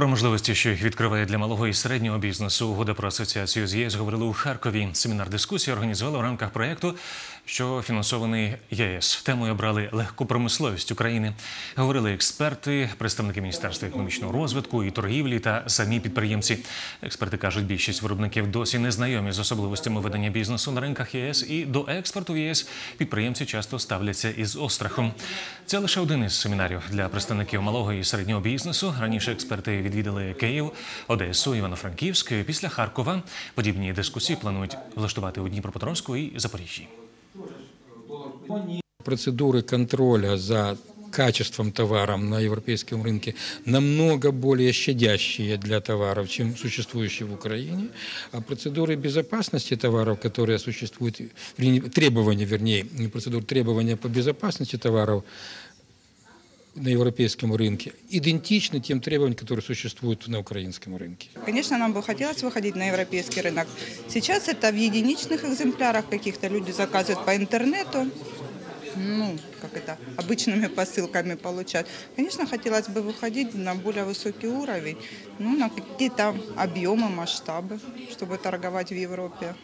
Про можливості, що їх відкриває для малого і середнього бізнесу, угода про асоціацію з ЄС говорили у Харкові. Семінар дискусії організували в рамках проєкту, що фінансований ЄС. Темою обрали легку промисловість України. Говорили експерти, представники міністерства економічного розвитку і торгівлі та самі підприємці. Експерти кажуть, більшість виробників досі не знайомі з особливостями ведення бізнесу на ринках ЄС і до експорту в ЄС підприємці часто ставляться із острахом. Це лише один із семінарів для представників малого і середнього бізнесу. Раніше експерти відвідали Київ, Одесу, Івано-Франківськ. Після Харкова подібні дискусії планують влаштувати у Дніпропетровську і Запоріжжі. Процедуры контроля за качеством товаров на европейском рынке намного более щадящие для товаров, чем существующие в Украине. А процедуры безопасности товаров, которые существуют, вернее, требования, вернее, не процедур требования по безопасности товаров на европейском рынке идентичны тем требованиям, которые существуют на украинском рынке. Конечно, нам бы хотелось выходить на европейский рынок. Сейчас это в единичных экземплярах каких-то люди заказывают по интернету. Ну, как это, обычными посылками получать. Конечно, хотелось бы выходить на более высокий уровень, ну, на какие-то объемы, масштабы, чтобы торговать в Европе.